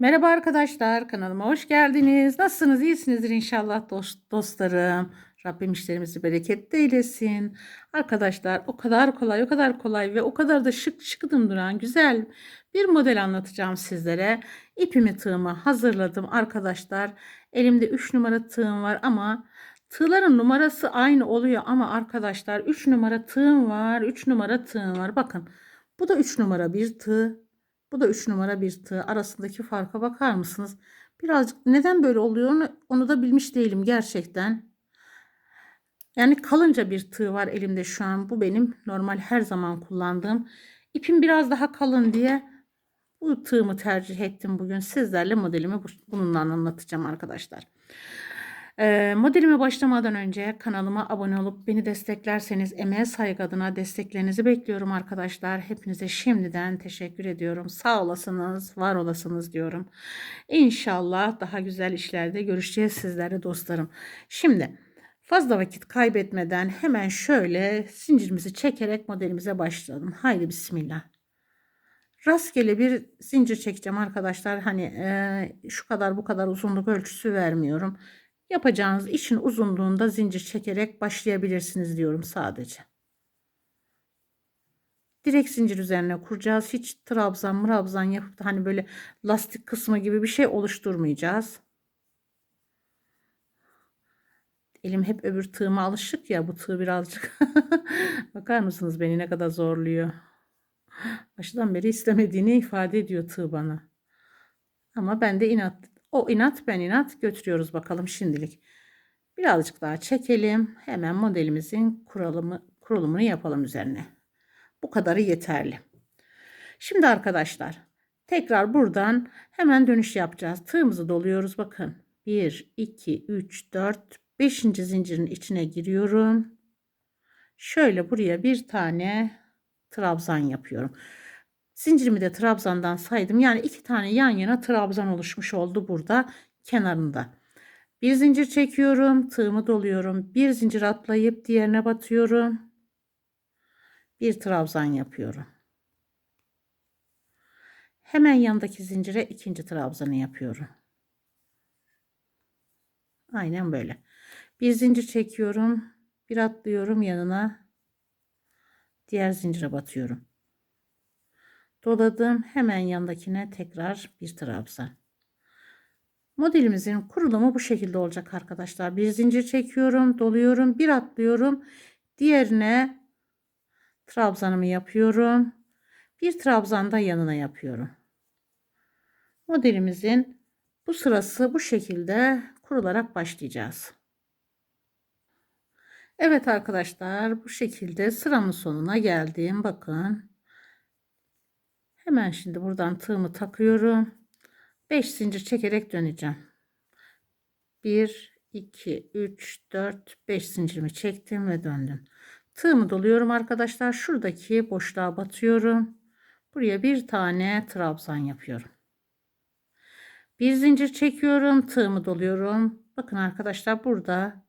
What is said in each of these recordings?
Merhaba arkadaşlar, kanalıma hoş geldiniz. Nasılsınız? İyisinizdir inşallah dost, dostlarım. Rabbim işlerimizi bereketli eylesin. Arkadaşlar o kadar kolay, o kadar kolay ve o kadar da şık şıkıdım duran güzel bir model anlatacağım sizlere. İpimi tığımı hazırladım arkadaşlar. Elimde 3 numara tığım var ama tığların numarası aynı oluyor ama arkadaşlar 3 numara tığım var, 3 numara tığım var. Bakın bu da 3 numara bir tığ. Bu da 3 numara bir tığ. Arasındaki farka bakar mısınız? Birazcık neden böyle oluyor onu, onu da bilmiş değilim gerçekten. Yani kalınca bir tığ var elimde şu an. Bu benim normal her zaman kullandığım. İpim biraz daha kalın diye bu tığımı tercih ettim bugün. Sizlerle modelimi bununla anlatacağım arkadaşlar. Modelime başlamadan önce kanalıma abone olup beni desteklerseniz emeğe saygı adına desteklerinizi bekliyorum arkadaşlar. Hepinize şimdiden teşekkür ediyorum. Sağ olasınız, var olasınız diyorum. İnşallah daha güzel işlerde görüşeceğiz sizlerle dostlarım. Şimdi fazla vakit kaybetmeden hemen şöyle zincirimizi çekerek modelimize başlayalım. Haydi bismillah. Rastgele bir zincir çekeceğim arkadaşlar. Hani e, şu kadar bu kadar uzunluk ölçüsü vermiyorum. Yapacağınız işin uzunluğunda zincir çekerek başlayabilirsiniz diyorum sadece. Direkt zincir üzerine kuracağız. Hiç trabzan mırabzan yapıp da hani böyle lastik kısmı gibi bir şey oluşturmayacağız. Elim hep öbür tığıma alışık ya bu tığ birazcık. Bakar mısınız beni ne kadar zorluyor. Başından beri istemediğini ifade ediyor tığ bana. Ama ben de inat o inat ben inat götürüyoruz bakalım şimdilik. Birazcık daha çekelim. Hemen modelimizin kuralımı, kurulumunu yapalım üzerine. Bu kadarı yeterli. Şimdi arkadaşlar tekrar buradan hemen dönüş yapacağız. Tığımızı doluyoruz bakın. 1, 2, 3, 4, 5. zincirin içine giriyorum. Şöyle buraya bir tane trabzan yapıyorum. Zincirimi de trabzandan saydım. Yani iki tane yan yana trabzan oluşmuş oldu burada kenarında. Bir zincir çekiyorum. Tığımı doluyorum. Bir zincir atlayıp diğerine batıyorum. Bir trabzan yapıyorum. Hemen yandaki zincire ikinci trabzanı yapıyorum. Aynen böyle. Bir zincir çekiyorum. Bir atlıyorum yanına. Diğer zincire batıyorum. Doladım. Hemen yandakine tekrar bir trabzan. Modelimizin kurulumu bu şekilde olacak arkadaşlar. Bir zincir çekiyorum, doluyorum, bir atlıyorum. Diğerine trabzanımı yapıyorum. Bir trabzan da yanına yapıyorum. Modelimizin bu sırası bu şekilde kurularak başlayacağız. Evet arkadaşlar bu şekilde sıramın sonuna geldim. Bakın Hemen şimdi buradan tığımı takıyorum. 5 zincir çekerek döneceğim. 1, 2, 3, 4, 5 zincirimi çektim ve döndüm. Tığımı doluyorum arkadaşlar. Şuradaki boşluğa batıyorum. Buraya bir tane trabzan yapıyorum. Bir zincir çekiyorum. Tığımı doluyorum. Bakın arkadaşlar burada.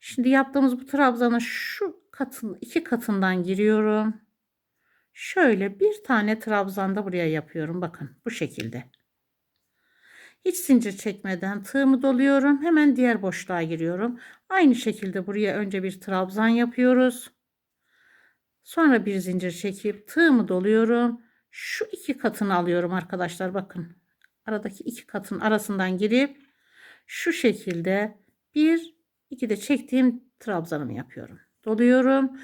Şimdi yaptığımız bu trabzanın şu katın iki katından giriyorum. Şöyle bir tane trabzanda buraya yapıyorum. Bakın bu şekilde. Hiç zincir çekmeden tığımı doluyorum. Hemen diğer boşluğa giriyorum. Aynı şekilde buraya önce bir trabzan yapıyoruz. Sonra bir zincir çekip tığımı doluyorum. Şu iki katını alıyorum arkadaşlar. Bakın aradaki iki katın arasından girip şu şekilde bir iki de çektiğim trabzanımı yapıyorum. Doluyorum.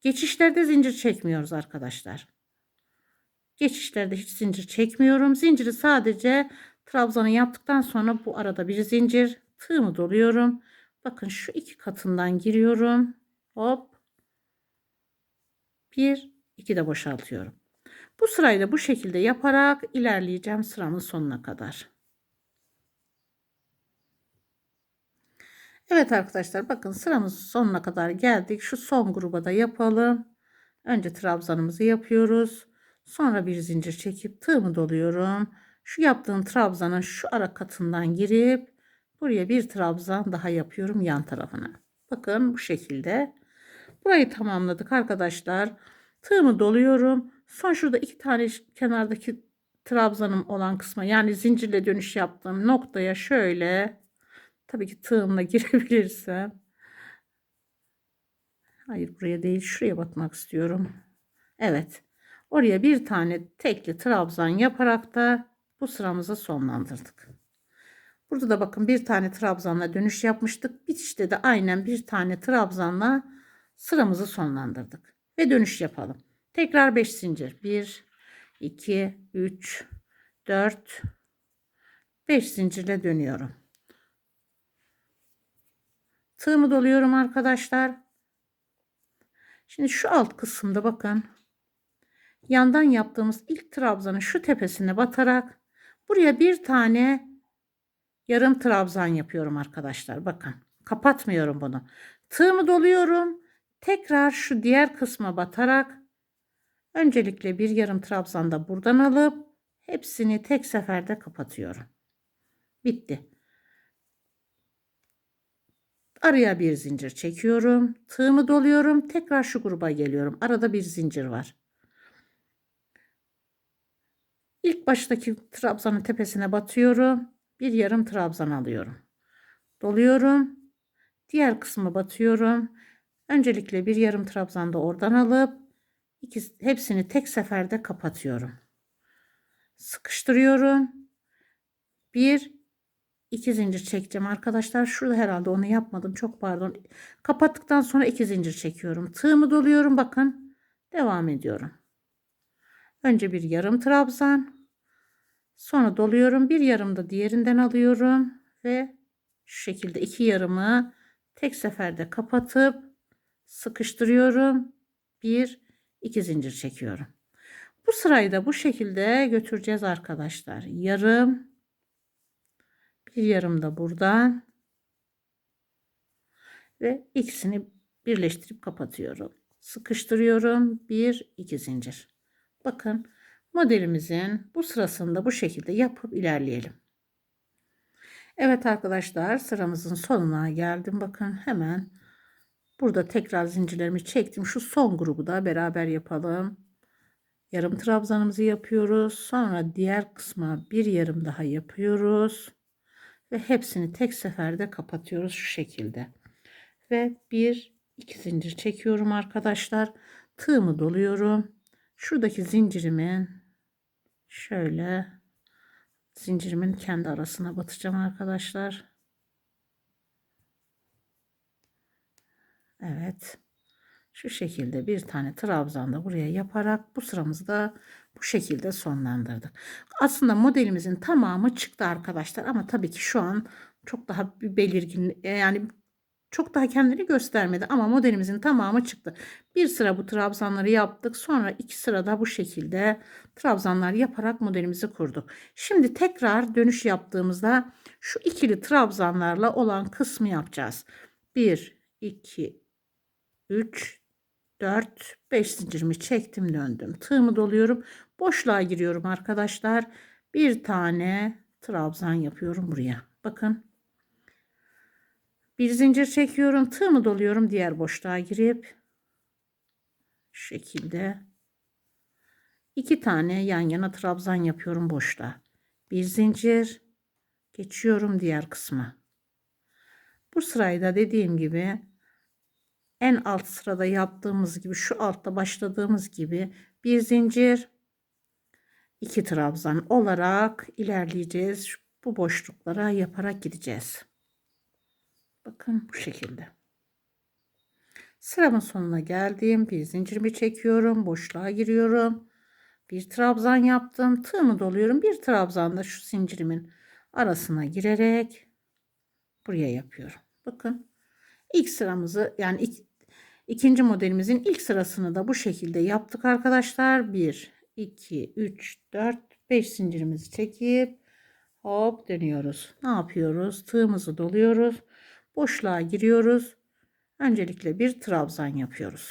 Geçişlerde zincir çekmiyoruz arkadaşlar. Geçişlerde hiç zincir çekmiyorum. Zinciri sadece trabzanı yaptıktan sonra bu arada bir zincir tığımı doluyorum. Bakın şu iki katından giriyorum. Hop. Bir, iki de boşaltıyorum. Bu sırayı da bu şekilde yaparak ilerleyeceğim sıramın sonuna kadar. Evet arkadaşlar bakın sıramız sonuna kadar geldik. Şu son gruba da yapalım. Önce trabzanımızı yapıyoruz. Sonra bir zincir çekip tığımı doluyorum. Şu yaptığım trabzanın şu ara katından girip buraya bir trabzan daha yapıyorum yan tarafına. Bakın bu şekilde. Burayı tamamladık arkadaşlar. Tığımı doluyorum. Son şurada iki tane kenardaki trabzanım olan kısma yani zincirle dönüş yaptığım noktaya şöyle tabii ki tığımla girebilirsem hayır buraya değil şuraya batmak istiyorum. Evet oraya bir tane tekli trabzan yaparak da bu sıramızı sonlandırdık. Burada da bakın bir tane trabzanla dönüş yapmıştık. Bitişte de aynen bir tane trabzanla sıramızı sonlandırdık. Ve dönüş yapalım. Tekrar 5 zincir. 1, 2, 3, 4, 5 zincirle dönüyorum. Tığımı doluyorum arkadaşlar. Şimdi şu alt kısımda bakın. Yandan yaptığımız ilk trabzanın şu tepesine batarak buraya bir tane yarım trabzan yapıyorum arkadaşlar. Bakın kapatmıyorum bunu. Tığımı doluyorum. Tekrar şu diğer kısma batarak öncelikle bir yarım trabzan da buradan alıp hepsini tek seferde kapatıyorum. Bitti. Araya bir zincir çekiyorum. Tığımı doluyorum. Tekrar şu gruba geliyorum. Arada bir zincir var. İlk baştaki trabzanın tepesine batıyorum. Bir yarım trabzan alıyorum. Doluyorum. Diğer kısmı batıyorum. Öncelikle bir yarım trabzan da oradan alıp iki, hepsini tek seferde kapatıyorum. Sıkıştırıyorum. Bir, iki zincir çekeceğim arkadaşlar. Şurada herhalde onu yapmadım. Çok pardon. Kapattıktan sonra iki zincir çekiyorum. Tığımı doluyorum. Bakın. Devam ediyorum. Önce bir yarım trabzan. Sonra doluyorum. Bir yarım da diğerinden alıyorum. Ve şu şekilde iki yarımı tek seferde kapatıp sıkıştırıyorum. Bir, iki zincir çekiyorum. Bu sırayı da bu şekilde götüreceğiz arkadaşlar. Yarım, bir yarım da buradan ve ikisini birleştirip kapatıyorum. Sıkıştırıyorum. Bir, iki zincir. Bakın modelimizin bu sırasında bu şekilde yapıp ilerleyelim. Evet arkadaşlar sıramızın sonuna geldim. Bakın hemen burada tekrar zincirlerimi çektim. Şu son grubu da beraber yapalım. Yarım trabzanımızı yapıyoruz. Sonra diğer kısma bir yarım daha yapıyoruz. Ve hepsini tek seferde kapatıyoruz şu şekilde. Ve bir iki zincir çekiyorum arkadaşlar. Tığımı doluyorum. Şuradaki zincirimin şöyle zincirimin kendi arasına batacağım arkadaşlar. Evet. Şu şekilde bir tane trabzan da buraya yaparak bu sıramızı da bu şekilde sonlandırdık. Aslında modelimizin tamamı çıktı arkadaşlar ama tabii ki şu an çok daha belirgin yani çok daha kendini göstermedi ama modelimizin tamamı çıktı. Bir sıra bu trabzanları yaptık. Sonra iki sırada bu şekilde trabzanlar yaparak modelimizi kurduk. Şimdi tekrar dönüş yaptığımızda şu ikili trabzanlarla olan kısmı yapacağız. 1, 2, 3, 4, 5 zincirimi çektim döndüm. Tığımı doluyorum. Boşluğa giriyorum arkadaşlar. Bir tane trabzan yapıyorum buraya. Bakın bir zincir çekiyorum. Tığımı doluyorum. Diğer boşluğa girip şu şekilde iki tane yan yana trabzan yapıyorum boşluğa. Bir zincir geçiyorum diğer kısma. Bu sırayı da dediğim gibi en alt sırada yaptığımız gibi şu altta başladığımız gibi bir zincir iki trabzan olarak ilerleyeceğiz. Bu boşluklara yaparak gideceğiz. Bakın bu şekilde. Sıramın sonuna geldim. Bir zincirimi çekiyorum. Boşluğa giriyorum. Bir trabzan yaptım. Tığımı doluyorum. Bir trabzan da şu zincirimin arasına girerek buraya yapıyorum. Bakın ilk sıramızı yani ik, ikinci modelimizin ilk sırasını da bu şekilde yaptık arkadaşlar. 1, 2, 3, 4, 5 zincirimizi çekip hop dönüyoruz. Ne yapıyoruz? Tığımızı doluyoruz boşluğa giriyoruz. Öncelikle bir trabzan yapıyoruz.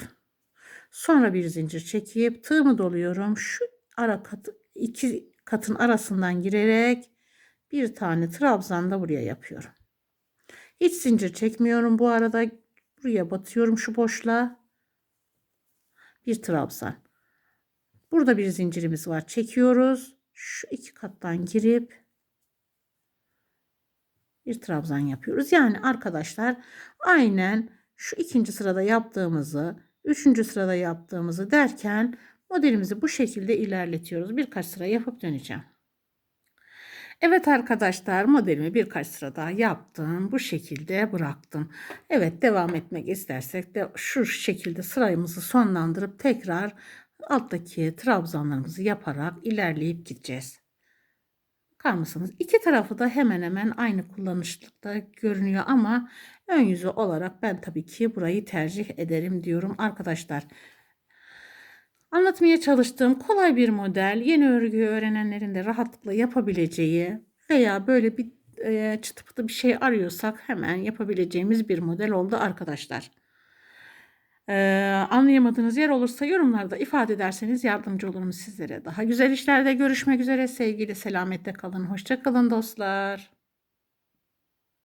Sonra bir zincir çekip tığımı doluyorum. Şu ara katı iki katın arasından girerek bir tane trabzan da buraya yapıyorum. Hiç zincir çekmiyorum bu arada. Buraya batıyorum şu boşluğa. Bir trabzan. Burada bir zincirimiz var. Çekiyoruz. şu iki kattan girip bir trabzan yapıyoruz. Yani arkadaşlar aynen şu ikinci sırada yaptığımızı, üçüncü sırada yaptığımızı derken modelimizi bu şekilde ilerletiyoruz. Birkaç sıra yapıp döneceğim. Evet arkadaşlar modelimi birkaç sıra daha yaptım. Bu şekilde bıraktım. Evet devam etmek istersek de şu şekilde sırayımızı sonlandırıp tekrar alttaki trabzanlarımızı yaparak ilerleyip gideceğiz. Bakar mısınız? İki tarafı da hemen hemen aynı kullanışlıkta görünüyor ama ön yüzü olarak ben tabii ki burayı tercih ederim diyorum arkadaşlar. Anlatmaya çalıştığım kolay bir model, yeni örgü öğrenenlerin de rahatlıkla yapabileceği veya böyle bir e, çıtı pıtı bir şey arıyorsak hemen yapabileceğimiz bir model oldu arkadaşlar. Ee, anlayamadığınız yer olursa yorumlarda ifade ederseniz yardımcı olurum sizlere. Daha güzel işlerde görüşmek üzere. Sevgiyle selamette kalın. Hoşça kalın dostlar.